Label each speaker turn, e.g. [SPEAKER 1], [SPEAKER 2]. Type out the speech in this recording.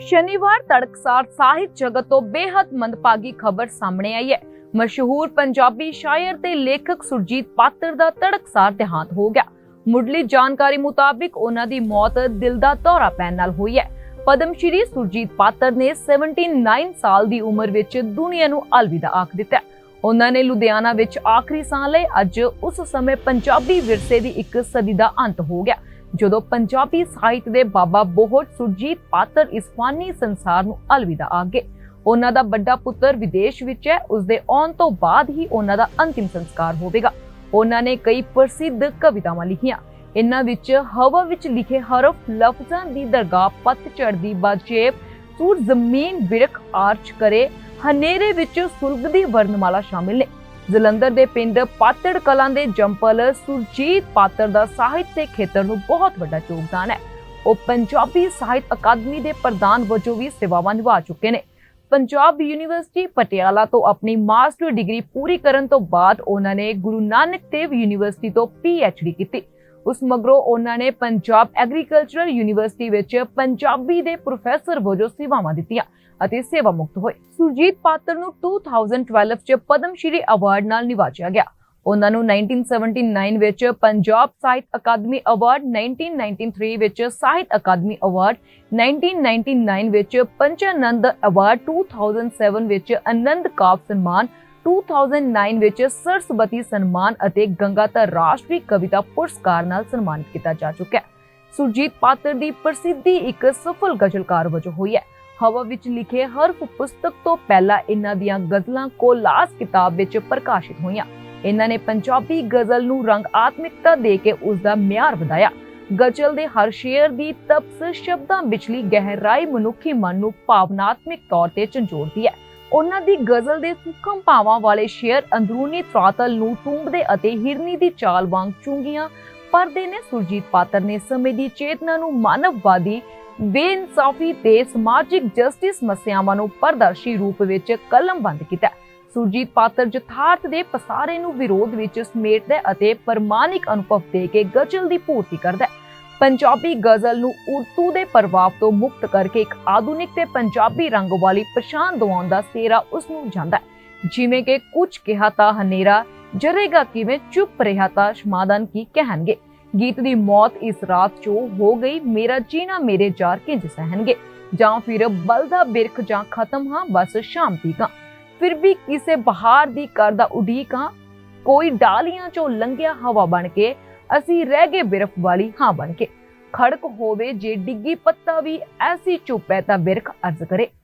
[SPEAKER 1] ਸ਼ਨੀਵਾਰ ਤੜਕਸਾਰ ਸਾਹਿਤ ਜਗਤ ਤੋਂ ਬੇहद ਮੰਦਭਾਗੀ ਖਬਰ ਸਾਹਮਣੇ ਆਈ ਹੈ ਮਸ਼ਹੂਰ ਪੰਜਾਬੀ ਸ਼ਾਇਰ ਤੇ ਲੇਖਕ ਸੁਰਜੀਤ ਪਾਤਰ ਦਾ ਤੜਕਸਾਰ ਦੇਹਾਂਤ ਹੋ ਗਿਆ ਮੁੱਢਲੀ ਜਾਣਕਾਰੀ ਮੁਤਾਬਿਕ ਉਹਨਾਂ ਦੀ ਮੌਤ ਦਿਲ ਦਾ ਦੌਰਾ ਪੈਣ ਨਾਲ ਹੋਈ ਹੈ ਪਦਮ ਸ਼੍ਰੀ ਸੁਰਜੀਤ ਪਾਤਰ ਨੇ 79 ਸਾਲ ਦੀ ਉਮਰ ਵਿੱਚ ਦੁਨੀਆ ਨੂੰ ਅਲਵਿਦਾ ਆਖ ਦਿੱਤਾ ਉਹਨਾਂ ਨੇ ਲੁਧਿਆਣਾ ਵਿੱਚ ਆਖਰੀ ਸਾਹ ਲਏ ਅੱਜ ਉਸ ਸਮੇਂ ਪੰਜਾਬੀ ਵਿਰਸੇ ਦੀ ਇੱਕ ਸਦੀ ਦਾ ਅੰਤ ਹੋ ਗਿਆ ਜਦੋਂ ਪੰਜਾਬੀ ਸਾਹਿਤ ਦੇ ਬਾਬਾ ਬੋਹੜ ਸੁਰਜੀਤ ਪਾਤਰ ਇਸ ਫਾਨੀ ਸੰਸਾਰ ਨੂੰ ਅਲਵਿਦਾ ਆਖ ਉਹਨਾਂ ਦਾ ਵੱਡਾ ਪੁੱਤਰ ਵਿਦੇਸ਼ ਵਿੱਚ ਹੈ। ਉਸ ਦੇ ਆਉਣ ਤੋਂ ਬਾਅਦ ਹੀ ਉਹਨਾਂ ਦਾ ਅੰਤਿਮ ਸੰਸਕਾਰ ਹੋਵੇਗਾ। ਉਹਨਾਂ ਨੇ ਕਈ ਪ੍ਰਸਿੱਧ ਕਵਿਤਾਵਾਂ ਲਿਖੀਆਂ। ਇਨ੍ਹਾਂ ਵਿੱਚ ਹਵਾ ਵਿੱਚ ਲਿਖੇ ਹਰਫ ਲਫ਼ਜ਼ਾਂ ਦੀ ਦਰਗਾਹ ਪਤਝੜ ਦੀ ਬਾਜੇਬ ਸੂਰ ਜ਼ਮੀਨ ਬਿਰਖ ਆਰਚ ਕਰੇ, ਹਨੇਰੇ ਵਿੱਚ ਸੁਲਗਦੀ ਵਰਨਮਾਲਾ ਸ਼ਾਮਿਲ ਨੇ। ਜਲੰਧਰ ਦੇ ਪਿੰਡ ਪਾਤੜ ਕਲਾਂ ਦੇ ਜੰਪਲ ਸੁਰਜੀਤ ਪਾਤਰ ਦਾ ਸਾਹਿਤ ਦੇ ਖੇਤਰ ਨੂੰ ਬਹੁਤ ਵੱਡਾ ਯੋਗਦਾਨ ਹੈ। ਉਹ ਪੰਜਾਬੀ ਸਾਹਿਤ ਅਕਾਦਮੀ ਦੇ ਪ੍ਰਧਾਨ ਵਜੋਂ ਵੀ ਸੇਵਾਵਾਂ ਨਿਭਾ ਚੁੱਕੇ ਨੇ। ਪੰਜਾਬ ਯੂਨੀਵਰਸਿਟੀ ਪਟਿਆਲਾ ਤੋਂ ਆਪਣੀ ਮਾਸਟਰ ਡਿਗਰੀ ਪੂਰੀ ਕਰਨ ਤੋਂ ਬਾਅਦ ਉਹਨਾਂ ਨੇ ਗੁਰੂ ਨਾਨਕ ਦੇਵ ਯੂਨੀਵਰਸਿਟੀ ਤੋਂ ਡੀ ਕੀਤੀ। ਉਸ ਮਗਰੋਂ ਉਹਨਾਂ ਨੇ ਪੰਜਾਬ ਐਗਰੀਕਲਚਰਲ ਯੂਨੀਵਰਸਿਟੀ ਵਿੱਚ ਪੰਜਾਬੀ ਦੇ ਪ੍ਰੋਫੈਸਰ ਵਜੋਂ ਸੇਵਾਵਾਂ ਦਿੱਤੀਆਂ ਅਤੇ ਸੇਵਾ ਮੁਕਤ ਹੋਏ। ਸੁਰਜੀਤ ਪਾਤਰ ਨੂੰ 2012 ਚ ਪਦਮ ਸ਼੍ਰੀ ਅਵਾਰਡ ਨਾਲ ਨਿਵਾਜਿਆ ਗਿਆ। ਉਹਨਾਂ ਨੂੰ 1979 ਵਿੱਚ ਪੰਜਾਬ ਸਾਹਿਤ ਅਕਾਦਮੀ ਅਵਾਰਡ 1993 ਵਿੱਚ ਸਾਹਿਤ ਅਕਾਦਮੀ ਅਵਾਰਡ 1999 ਵਿੱਚ ਪੰਚਾਨੰਦ ਅਵਾਰਡ 2007 ਵਿੱਚ ਆਨੰਦ ਕਾਵ ਸਨਮਾਨ 2009 ਵਿੱਚ ਸਰਸਵਤੀ ਸਨਮਾਨ ਅਤੇ ਗੰਗਾਧਰ ਰਾਸ਼ਟਰੀ ਕਵਿਤਾ ਪੁਰਸਕਾਰ ਨਾਲ ਸਨਮਾਨਿਤ ਕੀਤਾ ਜਾ ਚੁੱਕਾ ਹੈ। ਸੁਰਜੀਤ ਪਾਤਰ ਦੀ ਪ੍ਰਸਿੱਧੀ ਇੱਕ ਸਫਲ ਗਜ਼ਲਕਾਰ ਵਜੋਂ ਹੋਈ ਹੈ। ਹਵਾ ਵਿੱਚ ਲਿਖੇ ਹਰਫ ਪੁਸਤਕ ਤੋਂ ਪਹਿਲਾਂ ਇਹਨਾਂ ਦੀਆਂ ਗਜ਼ਲਾਂ ਕੋਲਾਸ ਕਿਤਾਬ ਵਿੱਚ ਪ੍ਰਕਾਸ਼ਿਤ ਹੋਈਆਂ। ਇਹਨਾਂ ਨੇ ਪੰਜਾਬੀ ਗਜ਼ਲ ਨੂੰ ਰੰਗ ਆਤਮਿਕਤਾ ਦੇ ਕੇ ਉਸ ਦਾ ਮਿਆਰ ਵਧਾਇਆ। ਗਜ਼ਲ ਦੇ ਹਰ ਸ਼ੇਰ ਦੀ ਤਪਸ, ਸ਼ਬਦਾਂ ਵਿਚਲੀ ਗਹਿਰਾਈ ਮਨੁੱਖੀ ਮਨ ਨੂੰ ਭਾਵਨਾਤਮਿਕ ਤੌਰ ਤੇ ਝੰਜੋੜਦੀ ਹੈ। ਉਹਨਾਂ ਦੀ ਗਜ਼ਲ ਦੇ ਸੂਖਮ ਭਾਵਾਂ ਵਾਲੇ ਸ਼ੇਅਰ ਅੰਦਰੂਨੀ ਤਰਾਤਲ ਨੂੰ ਟੁੰਬਦੇ ਅਤੇ ਹਿਰਨੀ ਦੀ ਚਾਲ ਵਾਂਗ ਚੁੰਗੀਆਂ ਪਰਦੇ ਨੇ ਸੁਰਜੀਤ ਪਾਤਰ ਨੇ ਸਮੇਂ ਦੀ ਚੇਤਨਾ ਨੂੰ ਮਾਨਵਵਾਦੀ, ਬੇਇਨਸਾਫੀ ਤੇ ਸਮਾਜਿਕ ਜਸਟਿਸ ਸਮੱਸਿਆਵਾਂ ਨੂੰ ਪਰਦਰਸ਼ੀ ਰੂਪ ਵਿੱਚ ਕਲਮਬੰਦ ਕੀਤਾ। ਸੁਰਜੀਤ ਪਾਤਰ ਜਥਾਰਥ ਦੇ ਪਸਾਰੇ ਨੂੰ ਵਿਰੋਧ ਵਿੱਚ ਸਮੇਟਦਾ ਅਤੇ ਪਰਮਾਨਿਕ ਅਨੁਭਵ ਦੇ ਕੇ ਗਜ਼ਲ ਦੀ ਪੂਰਤੀ ਕਰਦਾ ਹੈ। ਪੰਜਾਬੀ ਗਜ਼ਲ ਨੂੰ ਉਰਦੂ ਦੇ ਪ੍ਰਭਾਵ ਤੋਂ ਮੁਕਤ ਕਰਕੇ ਇੱਕ ਆਧੁਨਿਕ ਤੇ ਪੰਜਾਬੀ ਰੰਗ ਵਾਲੀ ਪਛਾਣ ਦਿਵਾਉਣ ਦਾ ਸੇਰਾ ਉਸ ਨੂੰ ਜਾਂਦਾ ਹੈ। ਜਿਵੇਂ ਕਿ ਕੁਝ ਕਿਹਾ ਤਾਂ ਹਨੇਰਾ, ਜਰੇਗਾ ਕਿਵੇਂ ਚੁੱਪ ਰਿਹਾ ਤਾਂ ਸ਼ਮਾਦਨ ਕੀ ਕਹਿਣਗੇ? ਗੀਤ ਦੀ ਮੌਤ ਇਸ ਰਾਤ ਚੋਂ ਹੋ ਗਈ, ਮੇਰਾ ਜੀਣਾ ਮੇਰੇ ਜਾਰ ਕਿੰਜ ਸਹਿਣਗੇ? ਜਾਂ ਫਿਰ ਬਲਦਾ ਬਿਰਖ ਜਾਂ ਖਤਮ ਹਾਂ, ਬਸ ਸ਼ਾਮ ਤੀਕਾਂ ਫਿਰ ਵੀ ਕਿਸੇ ਬਹਾਰ ਦੀ ਕਰਦਾ ਉਡੀਕਾਂ ਕੋਈ ਡਾਲੀਆਂ ਚੋਂ ਲੰਘਿਆ ਹਵਾ ਬਣ ਕੇ ਅਸੀਂ ਰਹਿ ਗਏ ਬਿਰਫ ਵਾਲੀ ਹਾਂ ਬਣ ਕੇ। ਖੜਕ ਹੋਵੇ ਜੇ ਡਿੱਗੀ ਪੱਤਾ ਵੀ ਐਸੀ ਚੁੱਪ ਹੈ ਤਾਂ ਬਿਰਖ ਅਰਜ਼ ਕਰੇ।